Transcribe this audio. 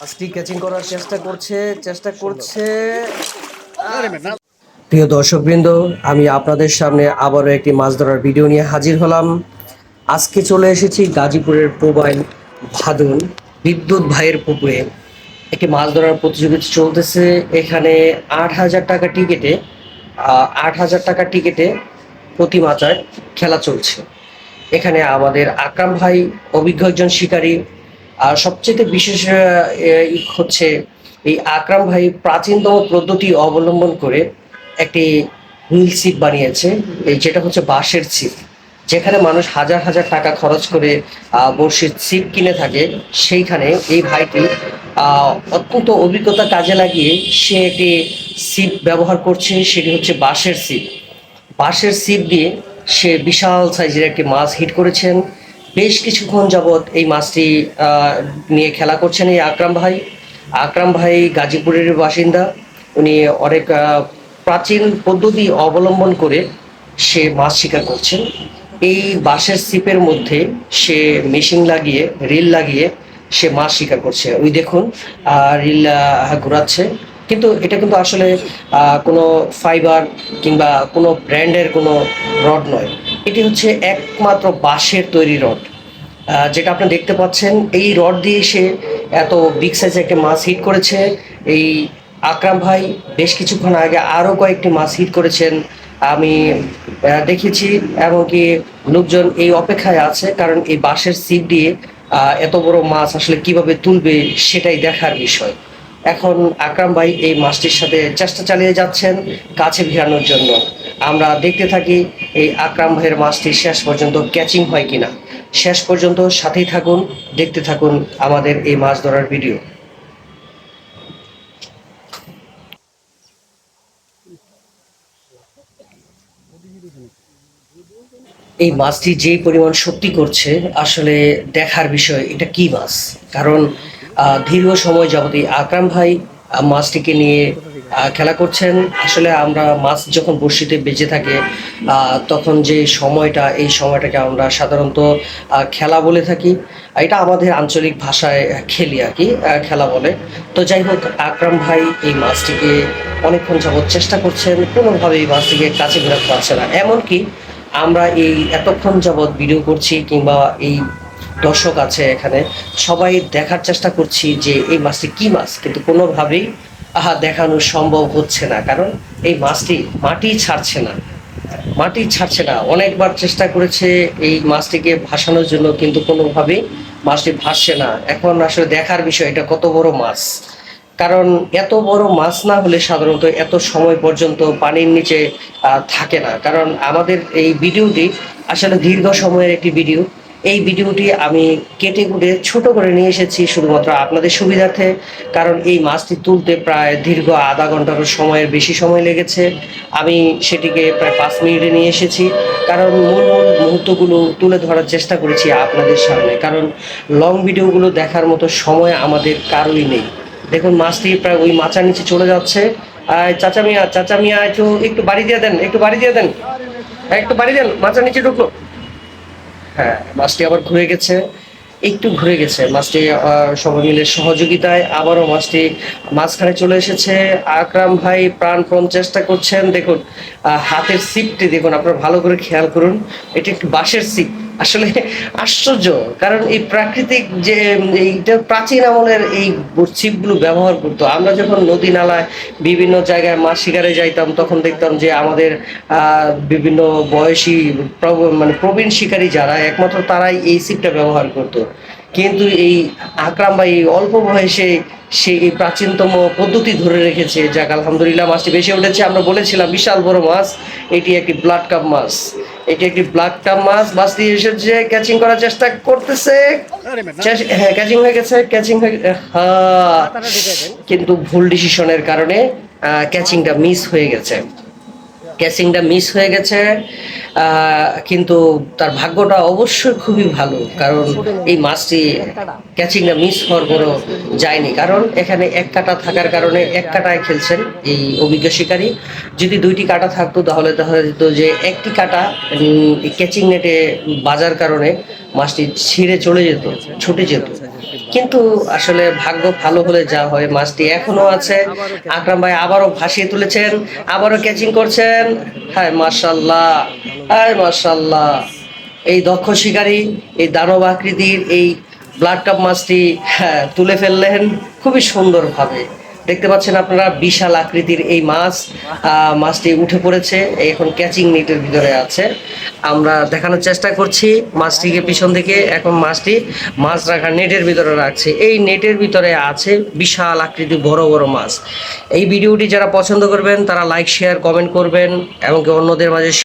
মাছটি ক্যাচিং করার চেষ্টা করছে চেষ্টা করছে। প্রিয় দর্শকবৃন্দ, আমি আপনাদের সামনে আবারও একটি মাছ ধরার ভিডিও নিয়ে হাজির হলাম। আজকে চলে এসেছি গাজীপুরের প্রোবাইল ভাদুন বিদ্যুৎ ভাইয়ের পুকুরে। একটি মাছ ধরার প্রতিযোগিতা চলতেছে। এখানে আট হাজার টাকা টিকিটে আট হাজার টাকা টিকিটে প্রতি মাচায় খেলা চলছে। এখানে আমাদের আকরাম ভাই, অভিজ্ঞ একজন শিকারী আর সবচেয়ে বিশেষ হচ্ছে এই আকরাম ভাই প্রাচীনতম পদ্ধতি অবলম্বন করে একটি হুইল সিপ বানিয়েছে, এই যেটা হচ্ছে বাঁশের ছিপ। যেখানে মানুষ হাজার হাজার টাকা খরচ করে বড়শির ছিপ কিনে থাকে, সেইখানে এই ভাইটি অত্যন্ত অভিজ্ঞতা কাজে লাগিয়ে সে একটি সিপ ব্যবহার করছে, সেটি হচ্ছে বাঁশের সিপ বাঁশের সিপ দিয়ে সে বিশাল সাইজের একটি মাছ হিট করেছেন বেশ কিছুক্ষণ যাবৎ এই মাছটি নিয়ে খেলা করছেন এই আকরাম ভাই। আকরাম ভাই গাজীপুরের বাসিন্দা। উনি অনেক প্রাচীন পদ্ধতি অবলম্বন করে সে মাছ শিকার করছেন। এই বাঁশের সিপের মধ্যে সে মেশিন লাগিয়ে, রিল লাগিয়ে সে মাছ শিকার করছে। ওই দেখুন রিল ঘোরাচ্ছে। কিন্তু এটা কিন্তু আসলে কোনো ফাইবার কিংবা কোনো ব্র্যান্ডের কোনো রড নয়। এটি হচ্ছে একমাত্র বাঁশের তৈরি রড। যেটা আপনি দেখতে পাচ্ছেন, এই রড দিয়ে সে এত বিগ সাইজের একটা মাছ হিট করেছে। এই আকরাম ভাই বেশ কিছুক্ষণ আগে আরও কয়েকটি মাছ হিট করেছেন। আমি দেখেছি এমনকি লোকজন এই অপেক্ষায় আছে, কারণ এই বাঁশের সিপ দিয়ে এত বড় মাছ আসলে কীভাবে তুলবে সেটাই দেখার বিষয়। এখন আকরাম ভাই এই মাছটির সাথে চেষ্টা চালিয়ে যাচ্ছেন কাছে ভিড়ানোর জন্য। আমরা দেখতে থাকি এই আকরাম ভাইয়ের মাছটি শেষ পর্যন্ত ক্যাচিং হয় কিনা। শেষ পর্যন্ত সাথেই থাকুন, দেখতে থাকুন আমাদের এই মাছ ধরার ভিডিও এই মাছটি যে পরিমাণ শক্তি করছে, আসলে দেখার বিষয় এটা কি মাছ? কারণ দীর্ঘ সময় যাবত আকরাম ভাই মাছটিকে নিয়ে খেলা করছেন। আসলে আমরা মাছ যখন বড়শিতে বেঁচে থাকে তখন যে সময়টা, এই সময়টাকে আমরা সাধারণত খেলা বলে থাকি। এটা আমাদের আঞ্চলিক ভাষায় খেলি আর কি খেলা বলে। তো যাই হোক, আকরাম ভাই এই মাছটিকে অনেকক্ষণ যাবত চেষ্টা করছেন, কোনোভাবে এই মাছটিকে কাছে ফেরাতে পারছে না। এমনকি আমরা এই এতক্ষণ যাবৎ ভিডিও করছি কিংবা এই দর্শক আছে এখানে, সবাই দেখার চেষ্টা করছি যে এই মাছটি কি মাছ, কিন্তু কোনোভাবেই আহা, দেখানো সম্ভব হচ্ছে না, কারণ এই মাছটি মাটি ছাড়ছে না। মাটি ছাড়ছে না। অনেকবার চেষ্টা করেছে এই মাছটিকে ভাসানোর জন্য, কিন্তু কোনোভাবেই মাছটি ভাসছে না। এখন আসলে দেখার বিষয়, এটা কত বড় মাছ? কারণ এত বড় মাছ না হলে সাধারণত এত সময় পর্যন্ত পানির নিচে থাকে না। কারণ আমাদের এই ভিডিওটি আসলে দীর্ঘ সময়ের একটি ভিডিও। এই ভিডিওটি আমি কেটে কুটে ছোট করে নিয়ে এসেছি শুধুমাত্র আপনাদের সুবিধার্থে কারণ এই মাছটি তুলতে প্রায় দীর্ঘ আধা ঘন্টারও সময়ের বেশি সময় লেগেছে। আমি সেটিকে প্রায় পাঁচ মিনিটে নিয়ে এসেছি কারণ মূল মূল মুহূর্তগুলো তুলে ধরার চেষ্টা করেছি আপনাদের সামনে কারণ লং ভিডিওগুলো দেখার মতো সময় আমাদের কারোই নেই। দেখুন মাছটি প্রায় ওই মাচার নিচে চলে যাচ্ছে। আর চাচা মিয়া চাচা মিয়া একটু একটু বাড়ি দিয়ে দেন একটু বাড়ি দিয়ে দেন। হ্যাঁ, একটু বাড়ি দেন মাচার নিচে ঢুকলো। হ্যাঁ মাছটি আবার ঘুরে গেছে, একটু ঘুরে গেছে। মাছটি সবাই মিলে সহযোগিতায় আবারও মাছটি মাঝখানে চলে এসেছে। আকরাম ভাই প্রাণপণ চেষ্টা করছেন। দেখুন হাতের সিপটি দেখুন, আপনারা ভালো করে খেয়াল করুন। এটি একটি বাঁশের সিপ আসলে আশ্চর্য, কারণ এই প্রাকৃতিক যে, এইটা প্রাচীন আমলের এই ছিপগুলো ব্যবহার করতো। আমরা যখন নদী নালায় বিভিন্ন জায়গায় মাছ শিকারে যাইতাম, তখন দেখতাম যে আমাদের বিভিন্ন বয়সী মানে প্রবীণ শিকারী যারা, একমাত্র তারাই এই ছিপটা ব্যবহার করতো। কিন্তু এই আকরাম বা এই অল্প বয়সে সে এই প্রাচীনতম পদ্ধতি ধরে রেখেছে, যাক আলহামদুলিল্লাহ মাছটি বেশি উঠেছে। আমরা বলেছিলাম, বিশাল বড় মাছ, এটি একটি ব্লাড কাপ মাছ। এটি একটি ব্লাড কাপ মাছ দিয়ে এসেছে ক্যাচিং করার চেষ্টা করতেছে। হ্যাঁ ক্যাচিং হয়ে গেছে ক্যাচিং হয়ে হ্যাঁ কিন্তু ভুল ডিসিশনের কারণে ক্যাচিংটা মিস হয়ে গেছে। ক্যাচিংটা মিস হয়ে গেছে। কিন্তু তার ভাগ্যটা অবশ্যই খুবই ভালো, কারণ এই মাছটি ক্যাচিংটা মিস হওয়ার পরও যায়নি। কারণ এখানে এক কাটা থাকার কারণে এক কাটায় খেলছেন এই অভিজ্ঞ শিকারী। যদি দুইটি কাটা থাকতো তাহলে দেখা যেত যে একটি কাটা ক্যাচিং নেটে বাজার কারণে মাছটি ছিঁড়ে চলে যেত, ছুটে যেত। কিন্তু আসলে ভাগ্য ভালো হলে যা হয়, মাছটি এখনও আছে। আকরাম ভাই আবারও ভাসিয়ে তুলেছেন, আবারও ক্যাচিং করছেন। হ্যাঁ মার্শাল্লাহ হ্যাঁ মার্শাল্লাহ এই দক্ষ শিকারী, এই দানব আকৃতির এই ব্লাড কাপ মাছটি হ্যাঁ তুলে ফেললেন খুবই সুন্দরভাবে। দেখতে পাচ্ছেন আপনারা বিশাল আকৃতির এই মাছ। মাছটি উঠে পড়েছে, এখন ক্যাচিং নেটের ভিতরে আছে। আমরা দেখানোর চেষ্টা করছি মাছটিকে পিছন থেকে এখন মাছটি মাছ রাখা নেটের ভিতরে রাখছে। এই নেটের ভিতরে আছে বিশাল আকৃতি বড় বড় মাছ। এই ভিডিওটি যারা পছন্দ করবেন, তারা লাইক শেয়ার কমেন্ট করবেন এবং অন্যদের মাঝে